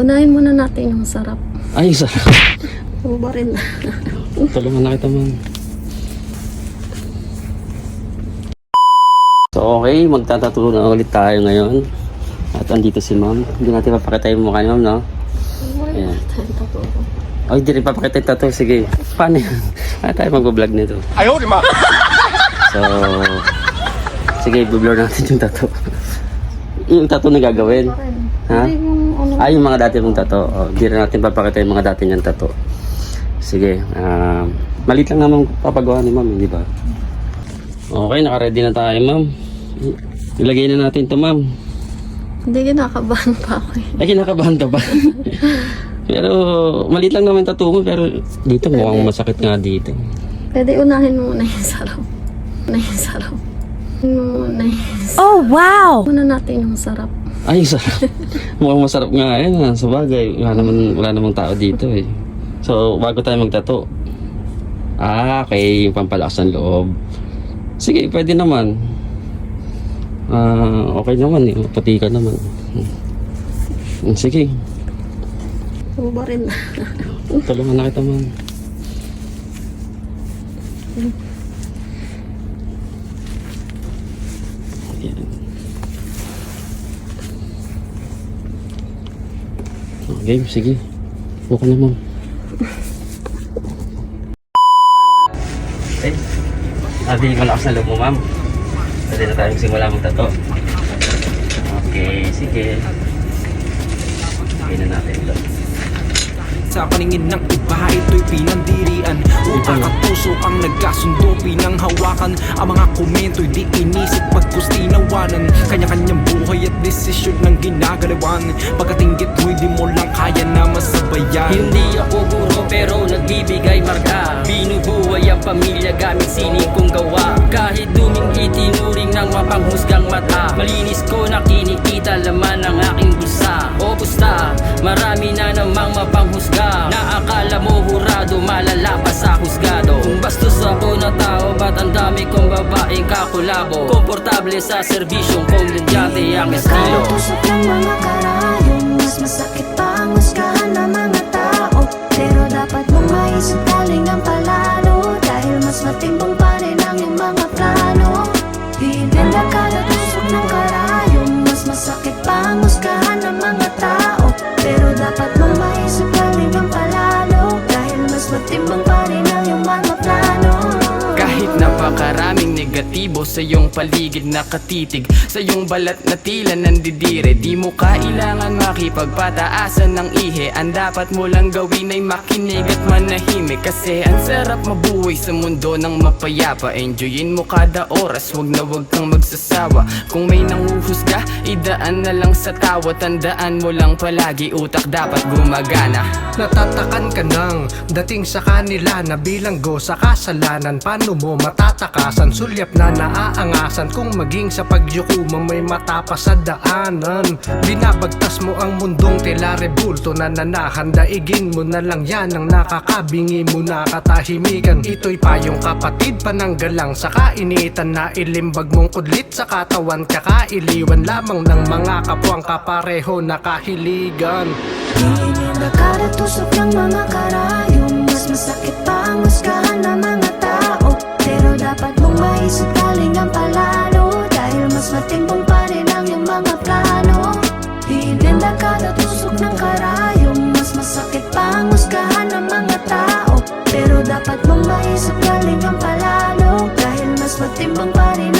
Unahin muna natin yung sarap. Ay, sarap. Uba rin. Tulungan na kita, ma'am. So, okay. Magtatatulo na ulit tayo ngayon. At andito si ma'am. Hindi natin papakita yung mukha ni ma'am, no? Ayan. Ay, hindi rin papakita yung tattoo. Sige. Paano yan? Ano tayo mag-vlog nito? Ayaw, di ma. So, sige, i-blur natin yung tattoo. yung tattoo na gagawin. Ha? Hindi ano. Ah, yung mga dati mong tato. Oh, di rin natin papakita yung mga dati niyang tato. Sige. ah malit lang naman papagawa ni ma'am, di ba? Okay, naka-ready na tayo, ma'am. Ilagay na natin to ma'am. Hindi kinakabahan pa ako eh. Ay, kinakabahan ka ba? pero, malit lang naman tattoo mo, pero dito mukhang masakit nga dito. Pwede unahin mo muna yung sarap. Muna yung sarap. Muna yung Oh, wow! Muna natin yung sarap. Ay, sarap. mukhang masarap nga yan. ah. Sa bagay, wala naman, wala namang tao dito eh. So, bago tayo magtato. Ah, okay. Yung pampalakas ng loob. Sige, pwede naman. Ah, okay naman eh. Puti ka naman. Hmm, Sige. Uba rin. Tulungan na kita man. Game, sige. Buka na ma'am. Eh, sabi malakas na loob mo ma'am. Pwede na tayong simula magtato. Okay, sige. Sa paningin ng iba, ito'y pinandirian Utak at puso ang nagkasundo Pinanghawakan Ang mga komento'y di inisip Pagkus tinawanan Kanya-kanyang buhay at desisyon ng ginagalawan. Pagkatinggit mo'y di mo lang kaya na masabayan. Hindi ako guro pero nagbibigay marka. Binubuhay ang pamilya gamit sining kong gawa. Kahit duming itinuring ng mapanghusgang mata Malinis ko na kinikita laman ng marami na namang mapanghusga. Na akala mo hurado malala pa sa husgado. Kung bastos ako na tao ba't ang dami kong babaeng kakulabo? Komportable sa serbisyong komediante ang estilo. Tusok ng mga karayong Mas masakit pa ang husgahan negatibo sa iyong paligid nakatitig Sa iyong balat na tila nandidire Di mo kailangan makipagpataasan ng ihe Ang dapat mo lang gawin ay makinig at manahimik Kasi ang sarap mabuhay sa mundo ng mapayapa. Enjoyin mo kada oras, wag na wag kang magsasawa. Kung may nanguhusga, idaan na lang sa tawa Tandaan mo lang palagi, utak dapat gumagana. Natatakan ka ng dating sa kanila na bilanggo sa kasalanan. Paano mo matatakasan? Sulyap na naaangasan Kung maging sa pagyuko mo may matapas sa daanan. Binabagtas mo ang mundong tila rebulto na nanahan Daigin mo na lang yan ang nakakabingi mo na katahimikan. Ito'y payong kapatid pananggalang sa kainitan na ilimbag mong kudlit sa katawan Kakailiwan lamang ng mga kapwang kapareho na kahiligan. Pinila kada tusok ng mga karayong Mas masakit pa ang husgahan ng matimbang pa rin